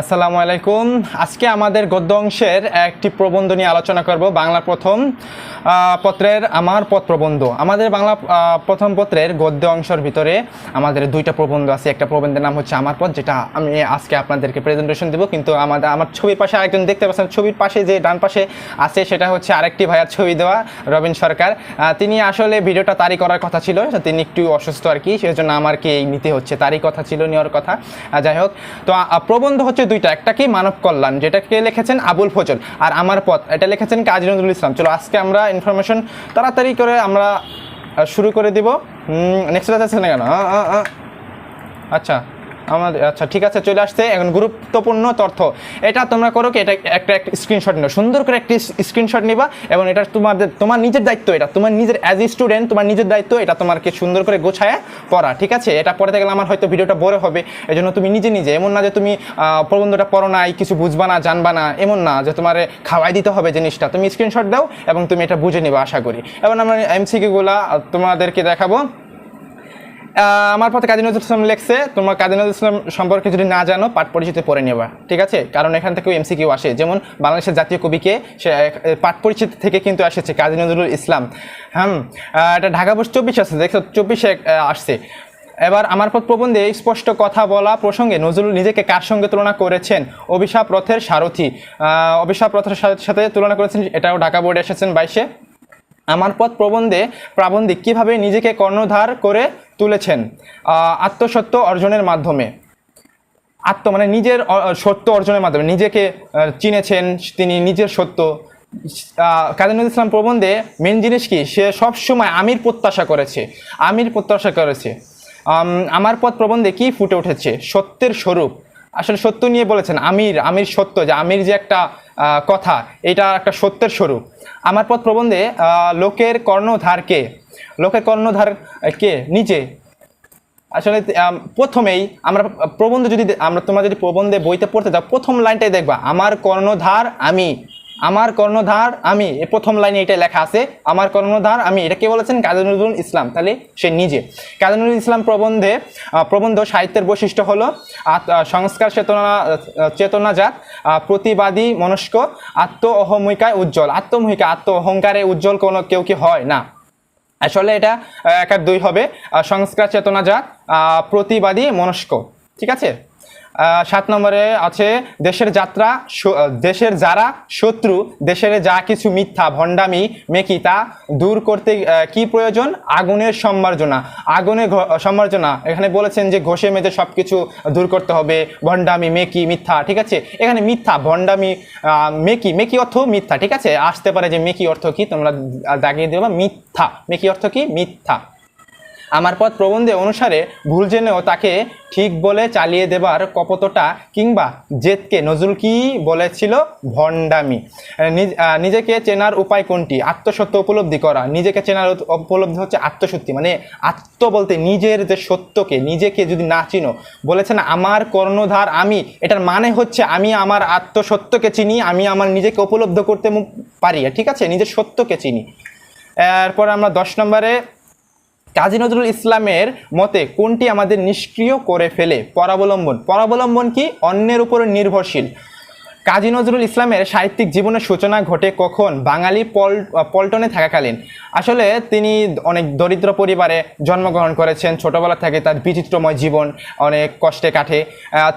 আসসালামু আলাইকুম। আজকে আমাদের গদ্য অংশের একটি প্রবন্ধ নিয়ে আলোচনা করব, বাংলা প্রথম পত্রের আমার পথ প্রবন্ধ। আমাদের বাংলা প্রথম পত্রের গদ্য অংশের ভিতরে আমাদের দুইটা প্রবন্ধ আছে। একটা প্রবন্ধের নাম হচ্ছে আমার পথ, যেটা আমি আজকে আপনাদেরকে প্রেজেন্টেশন দেবো। কিন্তু আমাদের, আমার ছবির পাশে আরেকজন দেখতে পাচ্ছেন, ছবির পাশে যে ডান পাশে আছে, সেটা হচ্ছে আরেকটি ভাইয়ার ছবি দেওয়া, রবিন সরকার। তিনি আসলে ভিডিওটা তারই করার কথা ছিল তিনি একটু অসুস্থ আর কি, সেজন্য আমারকে এই নিতে হচ্ছে, তারই কথা ছিল, নেওয়ার কথা। যাই হোক, তো প্রবন্ধ হচ্ছে দুইটা, একটা কি মানব কল্যাণ যেটাকে লিখেছেন? আবুল ফজল। আর আমার পথ, এটা লিখেছেন কাজী নজরুল ইসলাম। চলো, আজকে আমরা ইনফরমেশন তাড়াতাড়ি করে আমরা শুরু করে দিব। নেক্সট আছে না কেন। আচ্ছা। আমাদের আচ্ছা ঠিক আছে, চলে আসছে এখন গুরুত্বপূর্ণ তথ্য। এটা তোমরা করো কি, এটা একটা স্ক্রিনশট নিও সুন্দর করে একটি স্ক্রিনশট নিবা এবং এটা তোমাদের, তোমার নিজের দায়িত্ব এটা। তোমার নিজের অ্যাজ এ স্টুডেন্ট তোমার নিজের দায়িত্ব এটা তোমাকে সুন্দর করে গোছায় পড়া, ঠিক আছে? এটা পড়াতে গেলে আমার হয়তো ভিডিওটা বড় হবে। এই জন্য তুমি নিজে নিজে, এমন না যে তুমি প্রবন্ধটা পড়ো নাই, কিছু বুঝবা না, জানবা না, এমন না যে তোমার খাওয়াই দিতে হবে জিনিসটা। তুমি স্ক্রিনশট দাও এবং তুমি এটা বুঝে নিবে, আশা করি। এবং আমরা এমসিকিউগুলা তোমাদেরকে দেখাবো। আমার পথে কাজী নজরুল ইসলাম লেখছে, তোমার কাজী নজরুল ইসলাম সম্পর্কে যদি না জানো, পাঠ পরিচিতি পড়ে নেবা, ঠিক আছে? কারণ এখান থেকেও এমসিকিউ আসে। যেমন বাংলাদেশের জাতীয় কবিকে সে পাঠ পরিচিতি থেকে কিন্তু এসেছে কাজী নজরুল ইসলাম। হ্যাঁ এটা ঢাকা পোস্ট চব্বিশ আছে, দেখছ? চব্বিশে আসছে। এবার আমার পথ প্রবন্ধে স্পষ্ট কথা বলা প্রসঙ্গে নজরুল নিজেকে কার সঙ্গে তুলনা করেছেন? অভিশাপ রথের সারথি। অভিশাপ রথের সাথে তুলনা করেছেন, এটাও ঢাকা বোর্ডে এসেছেন বাইশে। আমার পথ প্রবন্ধে প্রাবন্ধিক কীভাবে নিজেকে কর্ণধার করে তুলেছেন আত্মসত্য অর্জনের মাধ্যমে। আত্ম মানে নিজের সত্য অর্জনের মাধ্যমে। নিজেকে চিনেছেন, তিনি নিজের সত্য। কাজী নজরুল ইসলাম প্রবন্ধে মেন জিনিস কি? সে সবসময় আমির প্রত্যাশা করেছে। আমির প্রত্যাশা করেছে। আমার পথ প্রবন্ধে কি ফুটে উঠেছে? সত্যের স্বরূপ। আসলে সত্য নিয়ে বলেছেন আমির। আমির সত্য যে আমির যে একটা কথা। এটা একটা সত্যের স্বরূপ। আমার পথ প্রবন্ধে লোকের কর্ণধার কে? লোকের কর্ণধার কে? নিজে আসলে প্রথমেই আমরা প্রবন্ধ যদি আমরা তোমার যদি প্রবন্ধে বইতে পড়তে যাও, প্রথম লাইনটাই দেখবা, আমার কর্ণধার আমি। আমার কর্ণধার, আমি প্রথম লাইনে এটা লেখা আছে, আমার কর্ণধার, আমি, এটা কে বলেছেন? কাজী নজরুল ইসলাম। তাহলে সে নিজে। কাজী নজরুল ইসলাম প্রবন্ধে প্রবন্ধ সাহিত্যের বৈশিষ্ট্য হলো সংস্কার চেতনা চেতনাজাত প্রতিবাদী মনস্ক, আত্ম অহমিকায় উজ্জ্বল। আত্মমহিকা আত্ম অহংকারে উজ্জ্বল কোনো কেউ কি হয় না। আসলে এটা এক দুই হবে। সংস্কার চেতনাজাত প্রতিবাদী মনস্ক। ঠিক আছে? সাত নম্বরে আছে, দেশের যাত্রা দেশের যারা শত্রু, দেশের যা কিছু মিথ্যা ভণ্ডামি, মেকি, তা দূর করতে কি প্রয়োজন? আগুনের সম্মার্জনা। আগুনের সম্মার্জনা। এখানে বলেছেন যে ঘষে মেজে সব কিছু দূর করতে হবে, ভণ্ডামি, মেকি, মিথ্যা, ঠিক আছে? এখানে মিথ্যা, ভণ্ডামি মেকি মেকি অর্থ মিথ্যা, ঠিক আছে? আসতে পারে যে মেকি অর্থ কি? তোমরা দাগিয়ে দেবা মিথ্যা। মেকি অর্থ কি? মিথ্যা। আমার পথ প্রবন্ধে অনুসারে ভুল জেনেও তাকে ঠিক বলে চালিয়ে দেবার কপতটা কিংবা জেদকে নজরুল কি বলেছিল? ভণ্ডামি। নিজেকে চেনার উপায় কোনটি? আত্মসত্য উপলব্ধি করা। নিজেকে চেনার উপলব্ধি হচ্ছে আত্মসত্যি মানে আত্ম বলতে নিজের যে সত্যকে, নিজেকে যদি না চিনো, বলেছেন, আমার কর্ণধার আমি, এটার মানে হচ্ছে আমি আমার আত্মসত্যকে চিনি, আমি আমার নিজেকে উপলব্ধ করতে পারি। ঠিক আছে? নিজের সত্যকে চিনি। এরপর আমরা দশ নম্বরে কাজী নজরুল ইসলামের মতে কোনটি আমাদের নিষ্ক্রিয় করে ফেলে? পরাবলম্বন। পরাবলম্বন কি? অন্যের উপর নির্ভরশীল। কাজী নজরুল ইসলামের সাহিত্যিক জীবনের সূচনা ঘটে কখন? বাঙালি পল পল্টনে থাকাকালীন। আসলে তিনি অনেক দরিদ্র পরিবারে জন্মগ্রহণ করেছেন, ছোটবেলা থেকে তার বিচিত্রময় জীবন অনেক কষ্টে কাটে।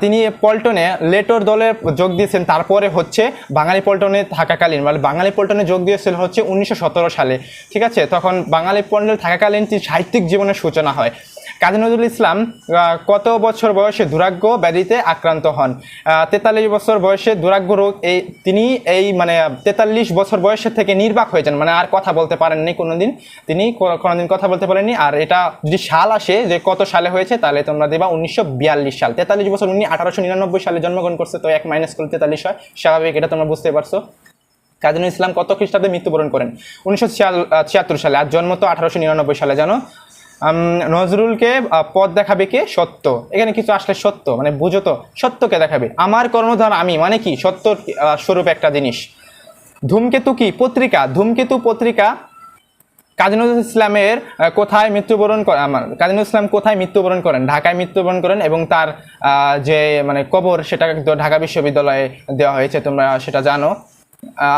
তিনি পল্টনে লেটর দলে যোগ দিয়েছেন, তারপরে হচ্ছে বাঙালি পল্টনে থাকাকালীন মানে বাঙালি পল্টনে যোগ দিয়েছিল হচ্ছে উনিশশো সতেরো সালে, ঠিক আছে? তখন বাঙালি পল্টনে থাকাকালীন তিনি সাহিত্যিক জীবনের সূচনা হয়। কাজী নজরুল ইসলাম কত বছর বয়সে দুরাগ্য ব্যাধিতে আক্রান্ত হন? তেতাল্লিশ বছর বয়সে দুরাগ্য রোগ, এই তিনি এই মানে তেতাল্লিশ বছর বয়সের থেকে নির্বাক হয়ে যান মানে আর কথা বলতে পারেননি কোনোদিন। তিনি কোনোদিন কথা বলতে পারেননি। আর এটা যদি সাল আসে যে কত সালে হয়েছে, তাহলে তোমরা দেবা উনিশশো বিয়াল্লিশ সাল। তেতাল্লিশ বছর, উনি আঠারোশো নিরানব্বই সালে জন্মগ্রহণ করছে, তো এক মাইনাস করলে তেতাল্লিশ হয়। স্বাভাবিক, এটা তোমরা বুঝতে পারছ। কাজী ইসলাম কত খ্রিস্টাব্দে মৃত্যুবরণ করেন? উনিশশো ছিয়াত্তর সালে। আর জন্ম তো আঠারোশো নিরানব্বই সালে, জানো? নজরুলকে পথ দেখাবে কে? সত্য। এখানে কিছু আসলে সত্য মানে বুঝো তো, সত্যকে দেখাবে। আমার কর্মধার আমি মানে কি? সত্য স্বরূপ একটা জিনিস। ধূমকেতু কি? পত্রিকা। ধূমকেতু পত্রিকা কাজী নজরুল ইসলামের কোথায় মৃত্যুবরণ করেন কাজী নজরুল ইসলাম কোথায় মৃত্যুবরণ করেন? ঢাকায় মৃত্যুবরণ করেন এবং তার যে মানে কবর সেটা ঢাকা বিশ্ববিদ্যালয়ে দেওয়া হয়েছে, তোমরা সেটা জানো।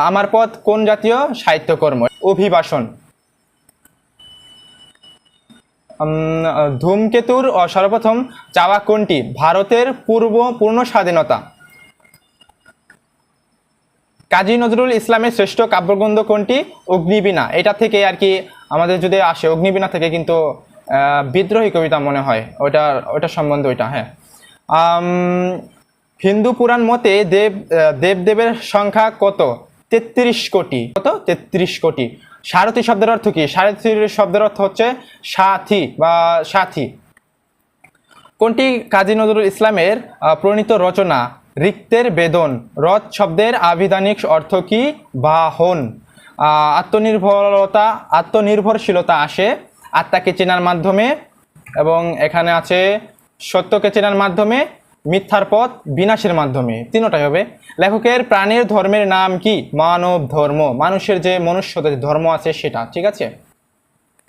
আমার পথ কোন জাতীয়? সাহিত্যকর্ম। অভিবাসন। ধূমকেতুর সর্বপ্রথম চাওয়া কোনটি? ভারতের পূর্ব পূর্ণ স্বাধীনতা। কাজী নজরুল ইসলামের শ্রেষ্ঠ কাব্যগ্রন্থ কোনটি? অগ্নিবীণা। এটা থেকে আর কি আমাদের যদি আসে, অগ্নিবীণা থেকে কিন্তু বিদ্রোহী কবিতা মনে হয়। ওটা ওটা সম্বন্ধে ওইটা হ্যাঁ। হিন্দু পুরাণ মতে দেব দেবদেবের সংখ্যা কত? তেত্রিশ কোটি। কত? তেত্রিশ কোটি। সারথী শব্দের অর্থ কি? সারথীর শব্দের অর্থ হচ্ছে সাথী বা সাথী। কোনটি কাজী নজরুল ইসলামের প্রণীত রচনা? রিক্তের বেদন। রথ শব্দের আবিধানিক অর্থ কি? বাহন। আত্মনির্ভরতা, আত্মনির্ভরশীলতা আসে আত্মাকে চেনার মাধ্যমে এবং এখানে আছে সত্যকে চেনার মাধ্যমে মিথ্যার পথ বিনাশের মাধ্যমে। তিনোটাই হবে। লেখকের প্রাণের ধর্মের নাম কি? মানব ধর্ম। মানুষের যে মনুষ্যদের ধর্ম আছে সেটা, ঠিক আছে?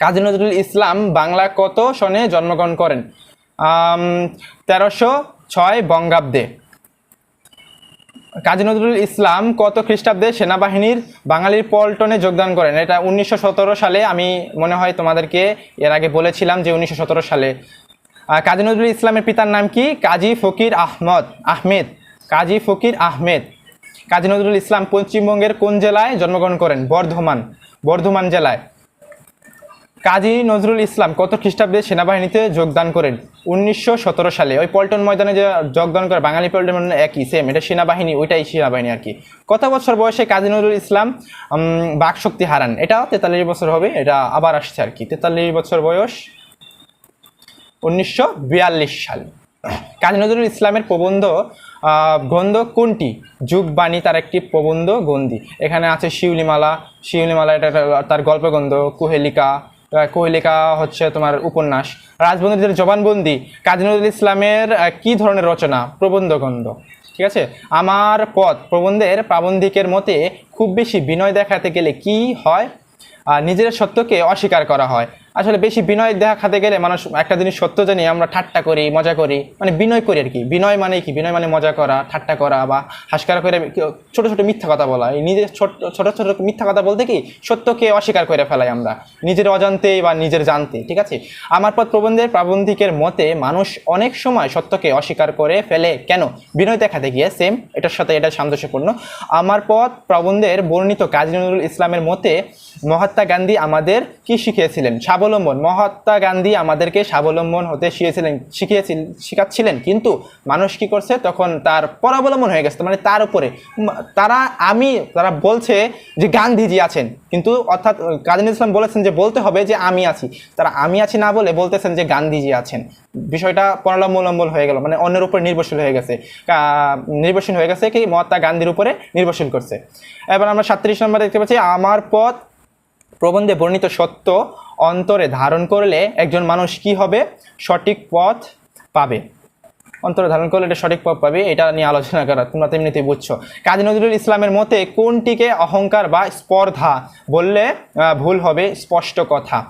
কাজী নজরুল ইসলাম বাংলা কত সনে জন্মগ্রহণ করেন? তেরোশো ছয় বঙ্গাব্দে। কাজী নজরুল ইসলাম কত খ্রিস্টাব্দে সেনাবাহিনীর বাঙালির পল্টনে যোগদান করেন? এটা উনিশশো সতেরো সালে আমি, মনে হয় তোমাদেরকে এর আগে বলেছিলাম যে উনিশশো সতেরো সালে। কাজী নজরুল ইসলামের পিতার নাম কি? কাজী ফকির আহমদ, আহমেদ। কাজী ফকির আহমেদ। কাজী নজরুল ইসলাম পশ্চিমবঙ্গের কোন জেলায় জন্মগ্রহণ করেন? বর্ধমান বর্ধমান জেলায়। কাজী নজরুল ইসলাম কত খ্রিস্টাব্দে সেনাবাহিনীতে যোগদান করেন? উনিশশো সতেরো সালে। ওই পল্টন ময়দানে যে যোগদান করে, বাঙালি পল্টন ময়দানে একই সেম এটা সেনাবাহিনী, ওইটাই সেনাবাহিনী আর কি। কত বছর বয়সে কাজী নজরুল ইসলাম বাকশক্তি হারান? এটাও তেতাল্লিশ বছর হবে, এটা আবার আসছে আর কি। তেতাল্লিশ বছর বয়স উনিশশো সাল। কাজী নজরুল ইসলামের প্রবন্ধ গ্রন্থ কোনটি? যুগবাণী তার একটি প্রবন্ধ গন্ধি এখানে আছে শিউলিমালা। শিউলিমালা এটা তার গল্পগ্রন্থ, কুহেলিকা। কুহেলিকা হচ্ছে তোমার উপন্যাস। রাজবন্দীদের জবানবন্দি। কাজী নজরুল ইসলামের কি ধরনের রচনা? প্রবন্ধ গ্রন্থ। ঠিক আছে? আমার পথ। প্রবন্ধের প্রাবন্ধিকের মতে, খুব বেশি বিনয় দেখাতে গেলে কি হয়? নিজের সত্যকে অস্বীকার করা হয়। আসলে বেশি বিনয় দেখাতে গেলে মানুষ একটা জিনিস সত্য জানি, আমরা ঠাট্টা করি, মজা করি। মানে বিনয় করি আর কি। বিনয় মানে কি? বিনয় মানে মজা করা, ঠাট্টা করা বা হাসকার করে ছোট ছোট মিথ্যা কথা বলা। এই নিজের ছোট ছোট মিথ্যা কথা বলতে কি? সত্যকে অস্বীকার করে ফেলাই আমরা। নিজের অজান্তে বা নিজের জানতে, ঠিক আছে? আমার পথ প্রবন্ধের প্রাবন্ধিকের মতে, মানুষ অনেক সময় সত্যকে অস্বীকার করে ফেলে। কেন? বিনয় দেখাতে গিয়ে সেম এটার সাথে এটা সামঞ্জস্যপূর্ণ। আমার পথ প্রবন্ধের বর্ণিত কাজী নজরুল ইসলামের মতে, মহাত্মা গান্ধী আমাদের কি শিখিয়েছিলেন? স্বাবলম্বন। মহাত্মা গান্ধী আমাদেরকে স্বাবলম্বন হতে শিখিয়েছিলেন শিখিয়েছিল, শিখাচ্ছিলেন। কিন্তু মানুষ কি করছে? তখন তার পরাবলম্বন হয়ে গেছে। মানে তার উপরে। তারা, আমি, তারা বলছে যে গান্ধীজি আছেন। কিন্তু অর্থাৎ কাজী ইসলাম বলেছেন যে বলতে হবে যে আমি আছি। তারা আমি আছি না বলে বলতেছেন যে গান্ধীজি আছেন। বিষয়টা পরাবলম্বন হয়ে গেল। মানে অন্যের উপর নির্ভরশীল হয়ে গেছে। নির্ভরশীল হয়ে গেছে কি? মহাত্মা গান্ধীর উপরে নির্ভরশীল করছে। এবার আমরা সাতত্রিশ নম্বর দেখতে পাচ্ছি, আমার পথ প্রবন্ধে বর্ণিত সত্য অন্তরে ধারণ করলে একজন মানুষ কি হবে? সঠিক পথ পাবে। অন্তরে ধারণ করলে এটা সঠিক পথ পাবে, এটা নিয়ে আলোচনা করা, তোমরা তো এমনিতেই বুঝছ। কাজী নজরুল ইসলামের মতে কোনটিকে অহংকার বা স্পর্ধা বললে ভুল হবে? স্পষ্ট কথা।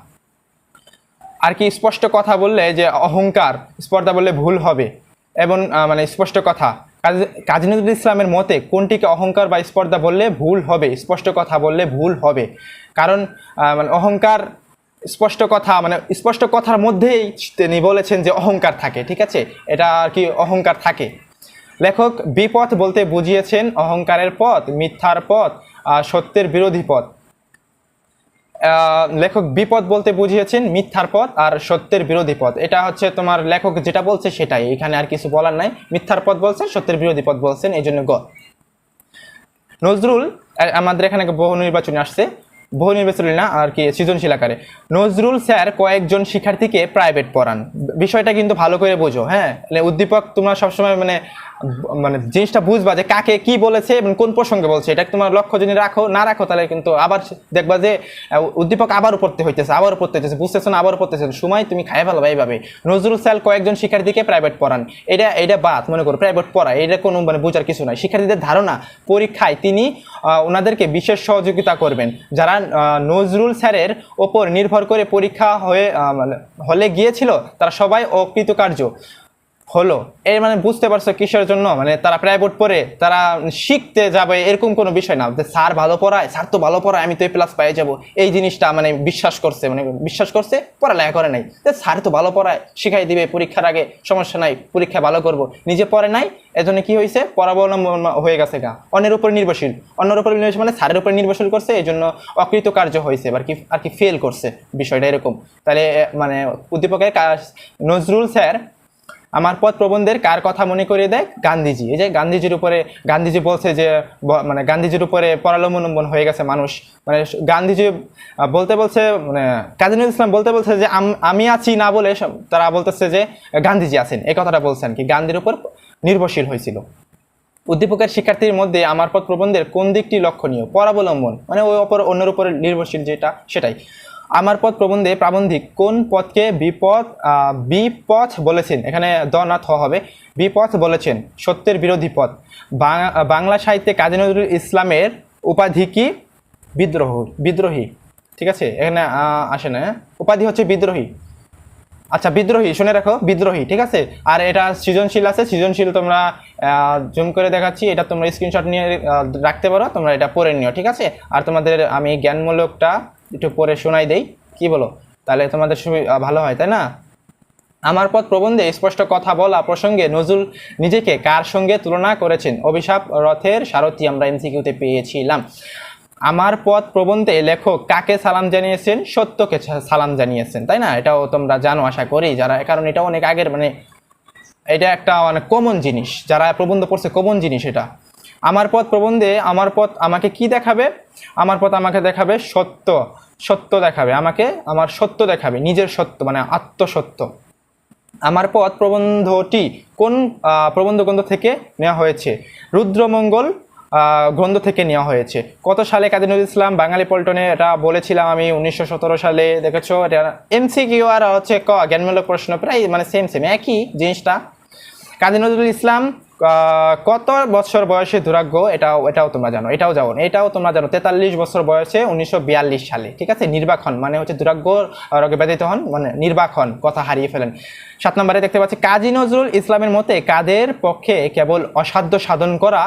আর কি স্পষ্ট কথা বললে যে অহংকার, স্পর্ধা বললে ভুল হবে? এবং মানে স্পষ্ট কথা। কাজী- কাজী নজরুল ইসলামের মতে কোনটিকে অহংকার বা স্পর্ধা বললে ভুল হবে? স্পষ্ট কথা বললে ভুল হবে। কারণ মানে অহংকার স্পষ্ট কথা মানে স্পষ্ট কথার মধ্যেই তিনি বলেছেন যে অহংকার থাকে ঠিক আছে? এটা আর কি অহংকার থাকে। লেখক বিপথ বলতে বুঝিয়েছেন অহংকারের পথ মিথ্যার পথ আহ, সত্যের বিরোধী পথ। লেখক বিপদ বলতে বুঝিয়েছেন মিথ্যার পথ আর সত্যের বিরোধী পথ। এটা হচ্ছে তোমার লেখক যেটা বলছে সেটাই এখানে আর কিছু বলার নাই। মিথ্যার পথ বলছেন সত্যের বিরোধী পথ বলছেন এই জন্য গ। নজরুল আমাদের এখানে বহু নির্বাচনে আসছে। বহু নির্বাচনী না, আর কি, সৃজনশীল আকারে। নজরুল স্যার কয়েকজন শিক্ষার্থীকে প্রাইভেট পড়ান। বিষয়টা কিন্তু ভালো করে বোঝো হ্যাঁ? মানে উদ্দীপক, তোমরা সবসময় মানে মানে জিনিসটা বুঝবা যে কাকে কি বলেছে এবং কোন প্রসঙ্গে বলছে। এটা তোমার লক্ষ্য যদি রাখো, না রাখো, তাহলে কিন্তু আবার দেখবা যে উদ্দীপক আবারও পড়তে হইতেছে আবারও পড়তে হইতেছে, বুঝতেছো না আবারও পড়তেছে সময় তুমি খাই ভালো এইভাবে। নজরুল স্যার কয়েকজন শিক্ষার্থীকে প্রাইভেট পড়ান। এটা এটা বাদ মনে করো প্রাইভেট পড়া, এটা কোনো মানে বোঝার কিছু নয় শিক্ষার্থীদের ধারণা, পরীক্ষায় তিনি ওনাদেরকে বিশেষ সহযোগিতা করবেন। যারা নজরুল স্যারের ওপর নির্ভর করে পরীক্ষা হয়ে মানে হলে গিয়েছিল তারা সবাই অকৃতকার্য। হলো। এর মানে বুঝতে পারছ কিসের জন্য? মানে তারা প্রাইভেট পড়ে তারা শিখতে যাবে, এরকম কোনো বিষয় না। যে স্যার ভালো পড়ায়, স্যার তো ভালো পড়ায়, আমি তো এ প্লাস পেয়ে যাব। এই জিনিসটা মানে বিশ্বাস করছে মানে বিশ্বাস করছে, পড়ালেখা করে নাই। যে স্যার তো ভালো পড়ায়, শিখাই দিবে পরীক্ষার আগে, সমস্যা নাই, পরীক্ষা ভালো করব। নিজে পড়ে নাই, এজন্য কি হয়েছে? পরাবলম্বন হয়ে গেছে গা। অন্যের উপর নির্ভরশীল। অন্যের উপর নির্ভরশীল মানে স্যারের উপর নির্ভরশীল করছে এই জন্য অকৃত কার্য হয়েছে আর কি আর কি ফেল করছে বিষয়টা এরকম। তাহলে মানে উদ্দীপকের কাজ, নজরুল স্যার আমার পথ প্রবন্ধের কার কথা মনে করিয়ে দেয়? গান্ধীজি। এই যে গান্ধীজির উপরে, গান্ধীজি বলছে যে মানে গান্ধীজির উপরে পরালম্বন হয়ে গেছে মানুষ। মানে গান্ধীজি বলতে বলছে মানে কাজী নজরুল ইসলাম বলতে বলছে যে, আম- আছি না বলে তারা বলতেছে যে, গান্ধীজি আছেন। এই কথাটা বলছেন কি? গান্ধীর উপর নির্ভরশীল হয়েছিল। উদ্দীপকের শিক্ষার্থীর মধ্যে আমার পথ প্রবন্ধের কোন দিকটি লক্ষণীয়? পরাবলম্বন। মানে ওই অপর, অন্যের উপর নির্ভরশীল যেটা, সেটাই। আমার পথ প্রবন্ধে প্রাবন্ধিক কোন পথকে আহ, বিপথ বলেছেন? এখানে দ না থ হবে। বিপথ বলেছেন সত্যের বিরোধী পথ। বাংলা সাহিত্যে কাজী নজরুল ইসলামের উপাধি কি? বিদ্রোহ বিদ্রোহী। ঠিক আছে? এখানে আসে না? উপাধি হচ্ছে বিদ্রোহী। আচ্ছা বিদ্রোহী শুনে রাখো বিদ্রোহী ঠিক আছে? আর এটা সৃজনশীল আছে সৃজনশীল তোমরা জুম করে দেখাচ্ছি। এটা তোমরা স্ক্রিনশট নিয়ে রাখতে পারো তোমরা এটা পড়ে নিও ঠিক আছে? আর তোমাদের আমি জ্ঞানমূলকটা একটু পরে শোনাই দেই। কি বলো? তাহলে তোমাদের ভালো হয়, তাই না? আমার পথ প্রবন্ধে স্পষ্ট কথা বলা প্রসঙ্গে নজরুল নিজেকে কার সঙ্গে তুলনা করেছেন? অভিশাপ, রথের সারথি আমরা এমসিকিউতে পেয়েছিলাম। আমার পথ প্রবন্ধে লেখক কাকে সালাম জানিয়েছেন? সত্যকে সালাম জানিয়েছেন, তাই না? এটাও তোমরা জানো, আশা করি, যারা, কারণ এটা অনেক আগের মানে এটা একটা মানে কমন জিনিস। যারা প্রবন্ধ পড়ছে কমন জিনিস এটা। আমার পথ প্রবন্ধে আমার পথ আমাকে কি দেখাবে? আমার পথ আমাকে দেখাবে সত্য। সত্য দেখাবে। আমাকে আমার সত্য দেখাবে। নিজের সত্য মানে আত্মসত্য। আমার পথ প্রবন্ধটি কোন প্রবন্ধ গ্রন্থ থেকে নেওয়া হয়েছে? রুদ্রমঙ্গল গ্রন্থ থেকে নেওয়া হয়েছে। কত সালে কাজী নজরুল ইসলাম বাঙালি পল্টনে এটা বলেছিলাম আমি উনিশশো সতেরো সালে, দেখেছ? এটা এমসি কিউ আর হচ্ছে ক, জ্ঞানমূলক প্রশ্ন, প্রায় মানে সেম সেম একই জিনিসটা। কাজী নজরুল ইসলাম কত বছর বয়সে দুরাগ্য এটাও এটাও তোমরা জানো, এটাও জানো, এটাও তোমরা জানো। তেতাল্লিশ বছর বয়সে উনিশশো বিয়াল্লিশ সালে, ঠিক আছে? নির্বাক হন মানে হচ্ছে দুরাগ্য রোগে ব্যথিত হন মানে নির্বাক হন কথা হারিয়ে ফেলেন। সাত নম্বরে দেখতে পাচ্ছি, কাজী নজরুল ইসলামের মতে কাদের পক্ষে কেবল অসাধ্য সাধন করা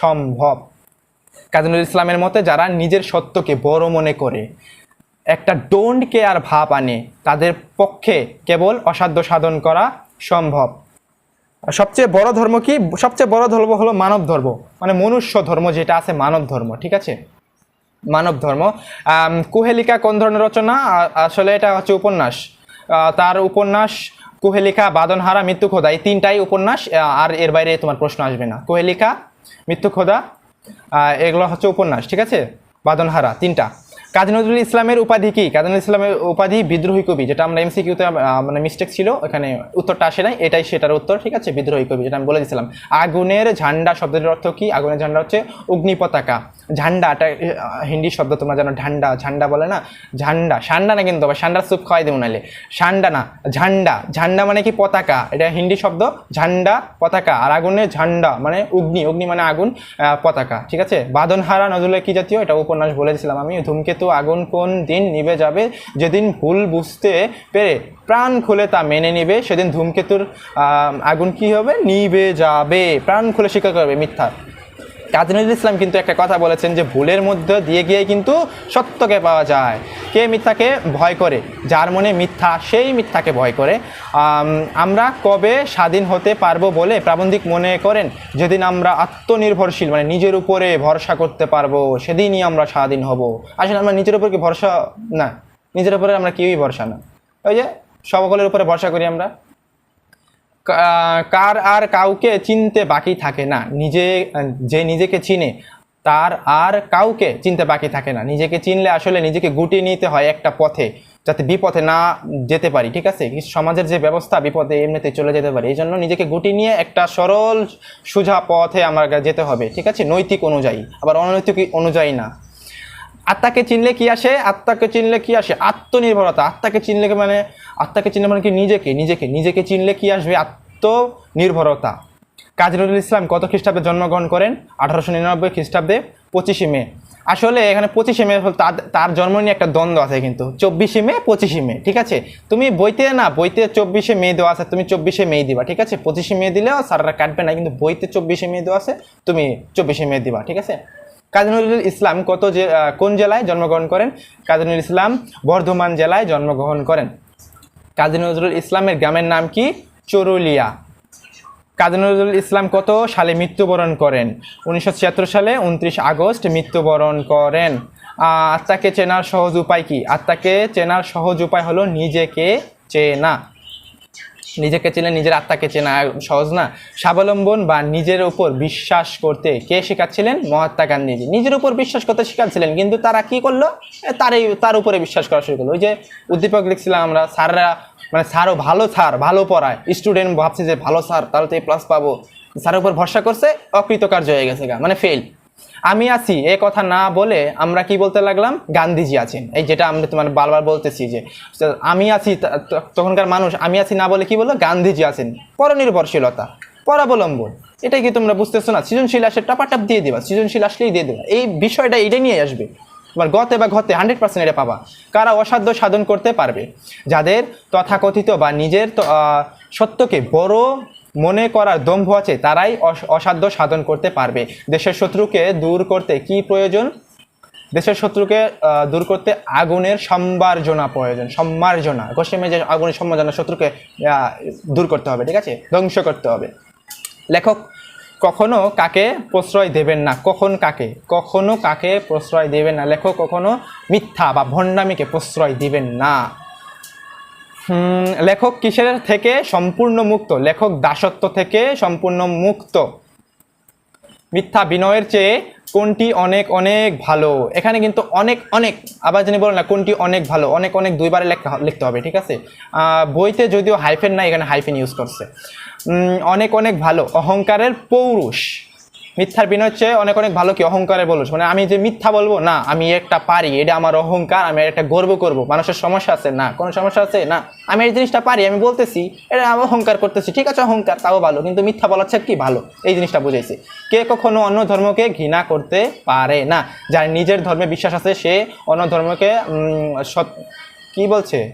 সম্ভব? কাজী নজরুল ইসলামের মতে যারা নিজের সত্যকে বড় মনে করে, একটা ডোন্ট কেয়ার ভাব আনে, তাদের পক্ষে কেবল অসাধ্য সাধন করা সম্ভব। সবচেয়ে বড় ধর্ম কি? সবচেয়ে বড় ধর্ম হলো মানব ধর্ম। মানে মনুষ্য ধর্ম যেটা আছে, মানব ধর্ম, ঠিক আছে? মানব ধর্ম। কুহেলিকা কোন ধরনের রচনা? আসলে এটা হচ্ছে উপন্যাস। তার উপন্যাস, কুহেলিকা, বাদনহারা মৃত্যু খোদা এই তিনটাই উপন্যাস আর এর বাইরে তোমার প্রশ্ন আসবে না। কুহেলিকা মৃত্যু খোদা এগুলো হচ্ছে উপন্যাস, ঠিক আছে? বাদনহারা, তিনটা। কাজী নজরুল ইসলামের উপাধি কি? কাজী নজরুল ইসলামের উপাধি বিদ্রোহী কবি, যেটা আমরা এমসিকিউতে মানে মিস্টেক ছিল এখানে উত্তরটা আসে নাই, এটাই সেটার উত্তর, ঠিক আছে? বিদ্রোহী কবি, যেটা আমি বলে দিয়েছিলাম আগুনের ঝান্ডা শব্দের অর্থ কি? আগুনের ঝান্ডা হচ্ছে অগ্নি পতাকা ঝান্ডা, এটা হিন্দি শব্দ তোমরা জানো, ঝান্ডা ঝান্ডা বলে না? ঝান্ডা সান্ডা না কিন্তু, আবার সান্ডার স্যুপ খাওয়াই দেবো নাহলে। সান্ডা না, ঝান্ডা ঝান্ডা মানে কি পতাকা? এটা হিন্দি শব্দ, ঝান্ডা, পতাকা, আর আগুনের ঝান্ডা মানে অগ্নি অগ্নি মানে আগুন পতাকা, ঠিক আছে? বাদনহারা নজরুলের কি জাতীয়? এটা উপন্যাস বলেছিলাম আমি, ধূমকেতু আগুন কোন দিন নিভে যাবে? যেদিন ভুল বুঝতে পেরে প্রাণ খুলে তা মেনে নিবে, সেদিন ধূমকেতুর আগুন কি হবে? নিভে যাবে। প্রাণ খুলে স্বীকার করবে মিথ্যা। কাজী ইসলাম কিন্তু একটা কথা বলেছেন যে ভুলের মধ্যে দিয়ে গিয়ে কিন্তু সত্যকে পাওয়া যায়। কে মিথ্যাকে ভয় করে? যার মনে মিথ্যা, সেই মিথ্যাকে ভয় করে। আমরা কবে স্বাধীন হতে পারব বলে প্রাবন্ধিক মনে করেন? যেদিন আমরা আত্মনির্ভরশীল মানে নিজের উপরে ভরসা করতে পারব, সেদিনই আমরা স্বাধীন হব। আসলে আমরা নিজের উপর কি ভরসা? না, নিজের উপরে আমরা কেউই ভরসা না। ওই যে সকলের উপরে ভরসা করি আমরা। কার আর কাউকে চিনতে বাকি থাকে না। নিজে, যে নিজেকে চিনে, তার আর কাউকে চিনতে বাকি থাকে না। নিজেকে চিনলে আসলে নিজেকে গুটিয়ে নিতে হয় একটা পথে, যাতে বিপথে না যেতে পারি, ঠিক আছে? সমাজের যে ব্যবস্থা, বিপদে এমনিতে চলে যেতে পারি, এই জন্য নিজেকে গুটি নিয়ে একটা সরল সোজা পথে আমার যেতে হবে, ঠিক আছে? নৈতিক অনুযায়ী, আবার অনৈতিক অনুযায়ী না। আত্মাকে চিনলে কি আসে? আত্মাকে চিনলে কি আসে? আত্মনির্ভরতা। আত্মাকে চিনলে মানে? আত্মাকে চিনলে মানে কি? নিজেকে নিজেকে। নিজেকে চিনলে কি আসবে? আত্মনির্ভরতা। কাজী নজরুল ইসলাম কত খ্রিস্টাব্দে জন্মগ্রহণ করেন? আঠারোশো নিরানব্বই খ্রিস্টাব্দে পঁচিশে মে। আসলে এখানে পঁচিশে মে তার তার জন্ম নিয়ে একটা দ্বন্দ্ব আছে কিন্তু। চব্বিশে মে, পঁচিশে মে, ঠিক আছে? তুমি বইতে না, বইতে চব্বিশে মে দেওয়া আছে, তুমি চব্বিশে মে দিবা, ঠিক আছে? পঁচিশে মে দিলেও স্যাররা কাটবে না, কিন্তু বইতে চব্বিশে মে দেওয়া আছে, তুমি চব্বিশে মে দিবা, ঠিক আছে? কাজী নজরুল ইসলাম কত যে কোন জেলায় জন্মগ্রহণ করেন? কাজী নজরুল ইসলাম বর্ধমান জেলায় জন্মগ্রহণ করেন। কাজী নজরুল ইসলামের গ্রামের নাম কি? চরুলিয়া। কাজী নজরুল ইসলাম কত সালে মৃত্যুবরণ করেন? উনিশশো ছিয়াত্তর সালে উনত্রিশ আগস্ট মৃত্যুবরণ করেন। আত্মাকে চেনার সহজ উপায় কি? আত্মাকে চেনার সহজ উপায় হলো নিজেকে চেনা। নিজেকে চেনে, নিজের আত্মাকে চেনা সহজ না। স্বাবলম্বন বা নিজের উপর বিশ্বাস করতে কে শেখাচ্ছিলেন? মহাত্মা গান্ধীজি। নিজের উপর বিশ্বাস করতে শেখাচ্ছিলেন, কিন্তু তারা কি করল? তারই, তার উপরে বিশ্বাস করা শুরু করল। ওই যে উদ্দীপক লিখছিলাম আমরা, স্যাররা মানে স্যারও ভালো স্যার, ভালো পড়ায়। স্টুডেন্ট ভাবছে যে ভালো স্যার, তাহলে তো এই প্লাস পাবো। স্যারের উপর ভরসা করছে, অকৃতকার্য হয়ে গেছে গা মানে ফেল আমি আছি, এ কথা না বলে আমরা কি বলতে লাগলাম? গান্ধীজি আছেন। এই যেটা আমরা তোমার বারবার বলতেছি যে আমি আছি তখনকার মানুষ আমি আছি না বলে কি বলল? গান্ধীজি আছেন। পরনির্ভরশীলতা, পরাবলম্বন। এটা কি তোমরা বুঝতেছো না? সৃজনশীল আসে টাপাটাপ দিয়ে দেবা, সৃজনশীল আসলেই দিয়ে দেবা। এই বিষয়টা এটাই নিয়ে আসবে। তোমার গতে বা ঘতে হান্ড্রেড পার্সেন্ট এটা পাবা। কারা অসাধ্য সাধন করতে পারবে? যাদের তথাকথিত বা নিজের সত্যকে বড় মনে করার দম্ভ আছে, তারাই অস- অসাধ্য সাধন করতে পারবে। দেশের শত্রুকে দূর করতে কি প্রয়োজন? দেশের শত্রুকে দূর করতে আগুনের সম্মার্জনা প্রয়োজন, সম্মার্জনা। গোসেমে যে আগুনের সম্মার্জনা শত্রুকে দূর করতে হবে, ঠিক আছে? ধ্বংস করতে হবে। লেখক, কখনো কাকে প্রশ্রয় দেবেন না? কখন কাকে? কখনো কাকে প্রশ্রয় দেবেন না? লেখক, কখনো মিথ্যা বা ভণ্ডামিকে প্রশ্রয় দিবেন না। লেখক কিসের থেকে সম্পূর্ণ মুক্ত? লেখক দাসত্ব থেকে সম্পূর্ণ মুক্ত। মিথ্যা বিনয়ের চেয়ে কোনটি অনেক অনেক ভালো? এখানে কিন্তু অনেক অনেক, আবার যিনি বলেন না কোনটি অনেক ভালো, অনেক অনেক দুইবারে লেখা, লিখতে হবে, ঠিক আছে? বইতে যদিও হাইফেন নাই, এখানে হাইফেন ইউজ করছে। অনেক অনেক ভালো। অহংকারের পৌরুষ। মিথ্যার বিনয়ের চেয়ে অনেক অনেক ভালো কি অহংকারে বলুস। মানে আমি যে মিথ্যা বলব, না, আমি একটা পারি, এটা আমার অহংকার, আমি একটা গর্ব করব। মানুষের সমস্যা আছে? না। কোনো সমস্যা আছে? না। আমি এই জিনিসটা পারি, আমি বলতেছি, এটা আমি অহংকার করতেছি, ঠিক আছে, অহংকার, তাও ভালো, কিন্তু মিথ্যা বলার চেয়ে কি ভালো? এই জিনিসটা বুঝাইছি। কে কখনো অন্য ধর্মকে ঘৃণা করতে পারে? না, যার নিজের ধর্মে বিশ্বাস আছে, সে অন্য ধর্মকে সৎ- কি বলছে?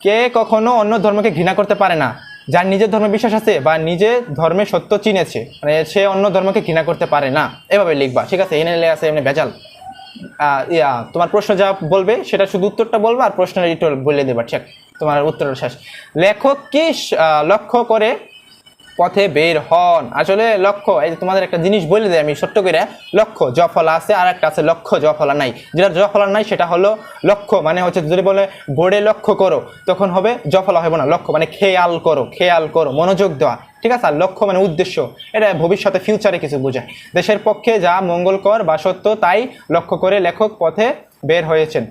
কে কখনো অন্য ধর্মকে ঘৃণা করতে পারে না? যার নিজের ধর্মে বিশ্বাস আছে বা নিজে ধর্মে সত্য চিনেছে মানে সে অন্য ধর্মকে ঘৃণা করতে পারে না। এভাবে লিখবা, ঠিক আছে? এনে আছে, এমনি ভেজাল। ইয়া, তোমার প্রশ্ন যা বলবে, সেটা শুধু উত্তরটা বলবা আর প্রশ্নের ইটোর বলে দেবা, ঠিক তোমার উত্তরটা শেষ। লেখক কি লক্ষ্য করে পথে বের হন। আসলে লক্ষ্য, এই যে তোমাদের একটা জিনিস বলে দেয় আমি ছোট্ট করে লক্ষ্য, জফলা আছে আর একটা আছে লক্ষ্য, জফলা নাই। যেটা জফলা নাই, সেটা হলো লক্ষ্য মানে হচ্ছে যদি বলে বোর্ডে লক্ষ্য করো, তখন হবে জফলা হবে না, লক্ষ্য মানে খেয়াল করো খেয়াল করো, মনোযোগ দেওয়া। ঠিক আছে? আর লক্ষ্য মানে উদ্দেশ্য। এটা ভবিষ্যতে ফিউচারে কিছু বোঝায়। দেশের পক্ষে যা মঙ্গলকর বা সত্য, তাই লক্ষ্য করে লেখক পথে বের হয়েছেন।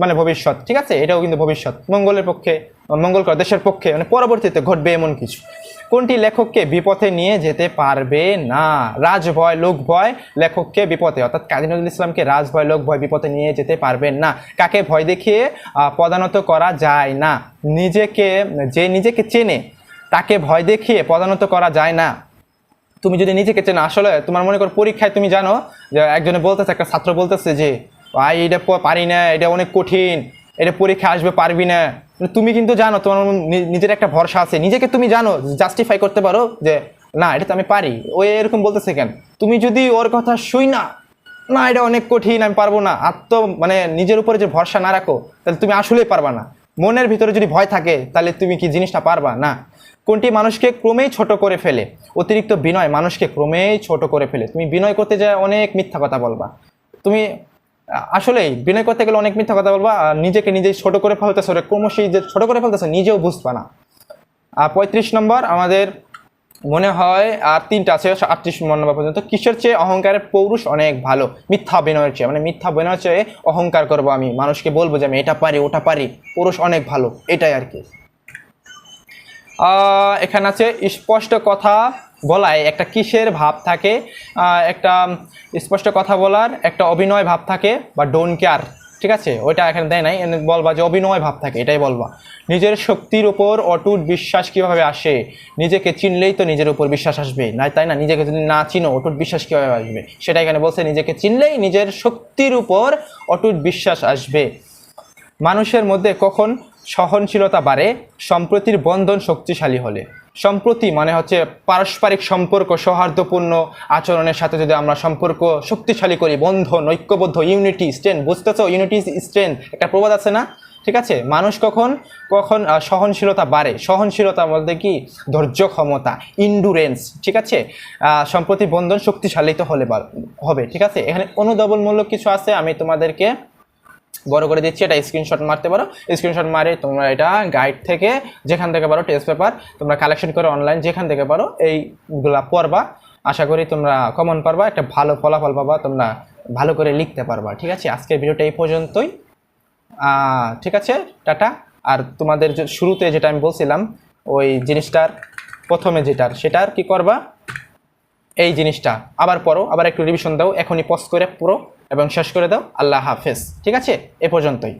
মানে ভবিষ্যৎ, ঠিক আছে? এটাও কিন্তু ভবিষ্যৎ। মঙ্গলের পক্ষে, মঙ্গলকর, দেশের পক্ষে মানে পরবর্তীতে ঘটবে এমন কিছু। কোনটি লেখককে বিপথে নিয়ে যেতে পারবে না? রাজভয় লোক ভয় লেখককে বিপথে। অর্থাৎ কাজী নজরুল ইসলামকে রাজভয় লোক ভয় বিপথে নিয়ে যেতে পারবেন না। কাকে ভয় দেখিয়ে পদানত করা যায় না? নিজেকে, যে নিজেকে চেনে, তাকে ভয় দেখিয়ে পদানত করা যায় না। তুমি যদি নিজেকে চেনো, আসলে তোমার মনে করো পরীক্ষায় তুমি জানো যে একজনে বলতেছে, একটা ছাত্র বলতেছে যে ভাই এটা পারি না, এটা অনেক কঠিন। এটা পরীক্ষা আসবে, পারবি না। মানে তুমি কিন্তু জানো, তোমার নিজের একটা ভরসা আছে। নিজেকে তুমি জানো জাস্টিফাই করতে পারো যে, না, এটা তো আমি পারি। ও এরকম বলতেছে কেন? তুমি যদি ওর কথা শুই না না, এটা অনেক কঠিন, আমি পারব না। আত্ম মানে নিজের উপরে যে ভরসা না রাখো, তাহলে তুমি আসলেই পারবা না। মনের ভিতরে যদি ভয় থাকে, তাহলে তুমি কি জিনিসটা পারবা? না। কোনটি মানুষকে ক্রমেই ছোট করে ফেলে, অতিরিক্ত বিনয় মানুষকে ক্রমেই ছোট করে ফেলে। তুমি বিনয় করতে যায় অনেক মিথ্যা কথা বলবা। তুমি আসলেই, বিনয় করতে গেলে অনেক মিথ্যা কথা বলবা নিজেকে নিজেই ছোট করে ফেলতেছো ক্রমশই যে ছোট করে ফেলতেছো, নিজেও বুঝবা না। আর পঁয়ত্রিশ নম্বর, আমাদের মনে হয়, আর তিনটা আছে আটত্রিশ নম্বর পর্যন্ত, কিসের চেয়ে অহংকারের পৌরুষ অনেক ভালো? মিথ্যা বিনয়ের চেয়ে মানে মিথ্যা বিনয়ের চেয়ে অহংকার করব আমি। মানুষকে বলব যে আমি এটা পারি, ওটা পারি। পুরুষ অনেক ভালো, এটাই আর কি। এখানে আছে স্পষ্ট কথা বলায় একটা কিসের ভাব থাকে একটা স্পষ্ট কথা বলার একটা অভিনয় ভাব থাকে বা ডোন্ট কেয়ার ঠিক আছে? ওইটা এখানে দেয় নাই বলবা যে অভিনয় ভাব থাকে, এটাই বলবা। নিজের শক্তির উপর অটুট বিশ্বাস কীভাবে আসে? নিজেকে চিনলেই তো নিজের উপর বিশ্বাস আসবে। না, তাই না? নিজেকে যদি না চিনো, অটুট বিশ্বাস কীভাবে আসবে? সেটা এখানে বলছে, নিজেকে চিনলেই নিজের শক্তির উপর অটুট বিশ্বাস আসবে। মানুষের মধ্যে কখন সহনশীলতা বাড়ে? সম্প্রতির বন্ধন শক্তিশালী হলে। সম্প্রতি মানে হচ্ছে পারস্পরিক সম্পর্ক সৌহার্দ্যপূর্ণ আচরণের সাথে যদি আমরা সম্পর্ক শক্তিশালী করি বন্ধন ঐক্যবদ্ধ ইউনিটি স্ট্রেন বুঝতেছো? ইউনিটি স্ট্রেন একটা প্রবাদ আছে না? ঠিক আছে? মানুষ কখন কখন সহনশীলতা বাড়ে। সহনশীলতা বলতে কি? ধৈর্য, ক্ষমতা ইন্ডুরেন্স ঠিক আছে? সম্প্রতি বন্ধন শক্তিশালী হলে হবে, ঠিক আছে? এখানে অনুদবলমূলক কিছু আছে, আমি তোমাদেরকে বড় করে দিচ্ছি, এটা স্ক্রিনশট মারতে পারো। স্ক্রিনশট মারে তোমরা এটা গাইড থেকে যেখান থেকে পারো টেস্ট পেপার তোমরা কালেকশন করে অনলাইন যেখান থেকে পারো, এইগুলা পড়বা। আশা করি তোমরা কমন পারবা, একটা ভালো ফলাফল পাবা, তোমরা ভালো করে লিখতে পারবা। ঠিক আছে? আজকের ভিডিওটা এই পর্যন্তই। ঠিক আছে? টাটা। আর তোমাদের শুরুতে যেটা আমি বলছিলাম, ওই জিনিসটার, প্রথমে যেটার, সেটার কি করবা? এই জিনিসটা। আবার পড়ো, আবার একটু রিভিশন দাও, এখনই পজ করে পুরো এবং শেষ করে দাও। আল্লাহ হাফেজ। ঠিক আছে? এ পর্যন্তই।